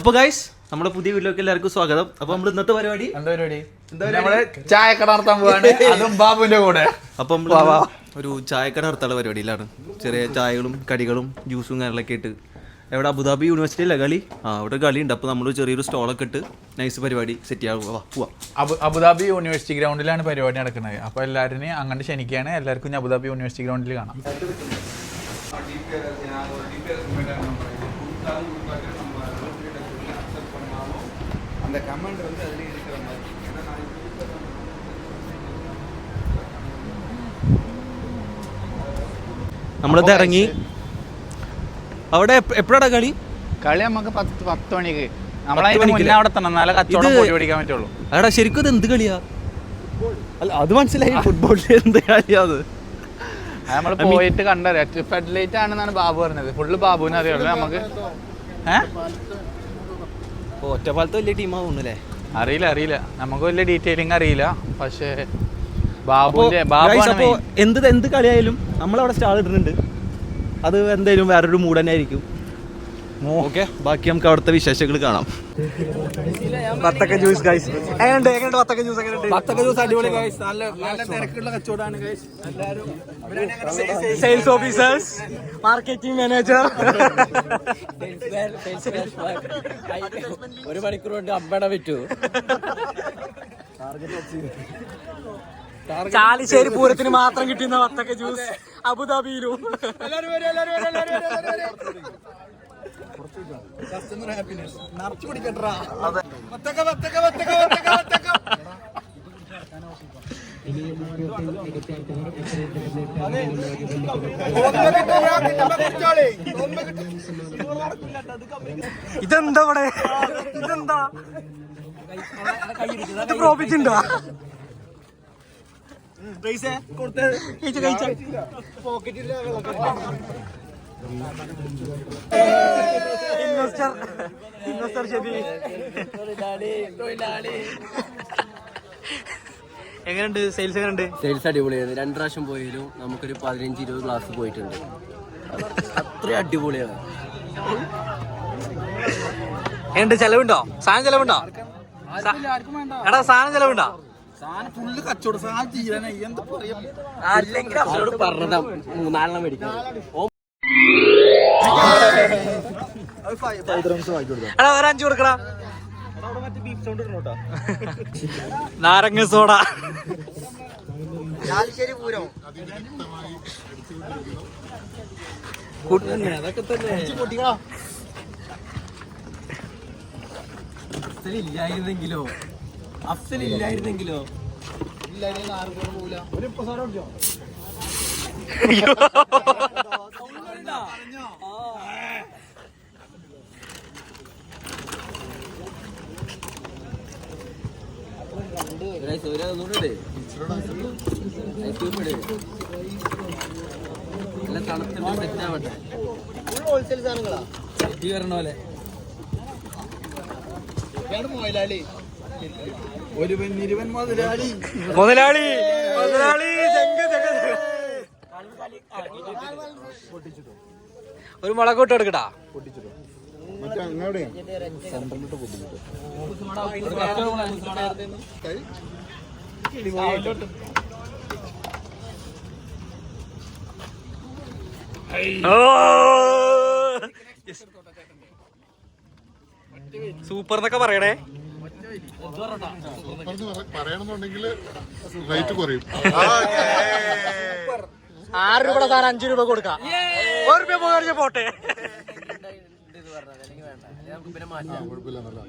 അപ്പൊ ഗൈസ് നമ്മുടെ പുതിയ വീട്ടിലേക്ക് എല്ലാവർക്കും സ്വാഗതം. അപ്പൊ നമ്മൾ ഇന്നത്തെ പരിപാടി? എന്താ പരിപാടി? നമ്മൾ ചായക്കട നടത്താൻ പോവാണ്. അതും ബാബുവിന്റെ കൂടെ. അപ്പൊ നമ്മൾ ഒരു ചായക്കട നടത്താനുള്ള പരിപാടിയിലാണ്. ചെറിയ ചായകളും കടികളും ജ്യൂസും കാര്യങ്ങളൊക്കെ ഇട്ട്. എവിടെ? അബുദാബി യൂണിവേഴ്സിറ്റി അല്ലേ കളി? ആ അവിടെ കളി ഉണ്ട് അപ്പൊ നമ്മൾ ചെറിയൊരു സ്റ്റോളൊക്കെ ഇട്ട് നൈസ് പരിപാടി സെറ്റ് പോവാ. പോവാ അബുദാബി യൂണിവേഴ്സിറ്റി ഗ്രൗണ്ടിലാണ് പരിപാടി നടക്കുന്നത്. അപ്പൊ എല്ലാവരും അങ്ങോട്ട് ക്ഷണിക്കുകയാണ്. എല്ലാവർക്കും അബുദാബി യൂണിവേഴ്സിറ്റി ഗ്രൗണ്ടിൽ കാണാം. നമ്മളിത് ഇറങ്ങി. അവിടെ എപ്പോഴാണ് കളി? കളി നമുക്ക് പത്ത് പത്ത് മണിക്ക്. നമ്മളതിന് അവിടെ തന്നെ നല്ല കച്ചവടം കൂടി പൊടി പിടിക്കാൻ പറ്റുള്ളൂ. അടാ ശരിക്കും ഇത് എന്ത് കളിയാ? അല്ല അത് മനസ്സിലായി. ഫുട്ബോളിൽ എന്ത് കളിയാ അത്? നമ്മൾ പോയിട്ട് കണ്ടറിയാം. ഫെഡലൈറ്റ് ആണെന്നാണ് ബാബു പറഞ്ഞത്. ഫുള്ള് ബാബുവിനെ അറിയുള്ളൂ നമുക്ക് ഏഹ് ഒറ്റപ്പാലത്ത് വലിയ ടീമാവുന്നു അല്ലേ അറിയില്ല അറിയില്ല. നമുക്ക് വലിയ ഡീറ്റെയിലിംഗ് അറിയില്ല. പക്ഷേ ബാബുവിന്റെ. എന്ത് എന്ത് കളിയായാലും നമ്മളവിടെ സ്റ്റാൾ ഇടുന്നുണ്ട്. അത് എന്തായാലും വേറൊരു മൂഡ് തന്നെ ആയിരിക്കും. ഓക്കെ ബാക്കി നമുക്ക് അവിടുത്തെ വിശേഷങ്ങൾ കാണാം. വത്തക്ക ജ്യൂസ് ഗൈസ് എങ്ങനെയുണ്ട്? എങ്ങനെയുണ്ട് വത്തക്ക ജ്യൂസ്? എങ്ങനെയുണ്ട്? വത്തക്ക ജ്യൂസ് അടിപൊളി ഗൈസ് നല്ല നല്ല തിരക്കുള്ള കച്ചവടമാണ് ഗൈസ് എല്ലാവരും സെയിൽസ് ഓഫീസേഴ്സ് മാർക്കറ്റിംഗ് മാനേജർ ഒരു മണിക്കൂർ കൊണ്ട് അമ്പട വിറ്റു. ചാലിശ്ശേരി പൂരത്തിന് മാത്രം കിട്ടുന്ന വത്തക്ക ജ്യൂസ്. അബുദാബിയിലും. കസ്റ്റമർ ഹാപ്പിനെസ് നിറച്ചു പിടിക്കട്ടാ വത്തക്ക വത്തക്ക വത്തക്ക വത്തക്ക വത്തക്ക. ഇതെന്താ ഇവിടെ? ഇതെന്താ? ഇത് പ്രോഫിറ്റ് ഉണ്ടോ? കഴിച്ച? കഴിച്ച ഇൻവെസ്റ്റർ. ഇൻവെസ്റ്റർ ശരി എങ്ങനെയുണ്ട്? സെയിൽസ് എങ്ങനെയുണ്ട്? സെയിൽസ് അടിപൊളിയാണ് രണ്ട് പ്രാവശ്യം പോയാലും നമുക്കൊരു പതിനഞ്ച് ഇരുപത് ക്ലാസ് പോയിട്ടുണ്ട്. അത്ര അടിപൊളിയാണ്. എങ്ങനെയുണ്ട്? ചെലവുണ്ടോ? സാധനം ചെലവുണ്ടോ? എടാ സാധനം ചെലവുണ്ടോ? സാധനം ഫുള്ള് കച്ചവടം സാധനം ചെയ്യാനായി എന്താ പറയാ? അല്ലെങ്കിൽ പറഞ്ഞതാ. മൂന്നാലെണ്ണം മേടിക്കാൻ. എടാ ഒരു അഞ്ചു കൊടുക്കടാ. നാരങ്ങ സോഡ. അതൊക്കെ തന്നെ അഫ്സലില്ലായിരുന്നെങ്കിലോ? ആർക്കും ഗൈസ്, ഒരു സെറ്റ് വരണ പോലെ. ഒരു ഇരുവൻ മുതലാളി. മുതലാളി മുതലാളി ചെങ്ക് ചെങ്ക് ഒരു മുളക് എടുക്കടാ സൂപ്പർ എന്നൊക്കെ പറയണേ. പറയണമെന്നുണ്ടെങ്കിൽ റേറ്റ് കുറയും. ആറ് രൂപ സാധനം അഞ്ചു രൂപ കൊടുക്കാം. ഒരു രൂപ പോകാൻ പോട്ടെ. കുഴപ്പമില്ല നല്ല!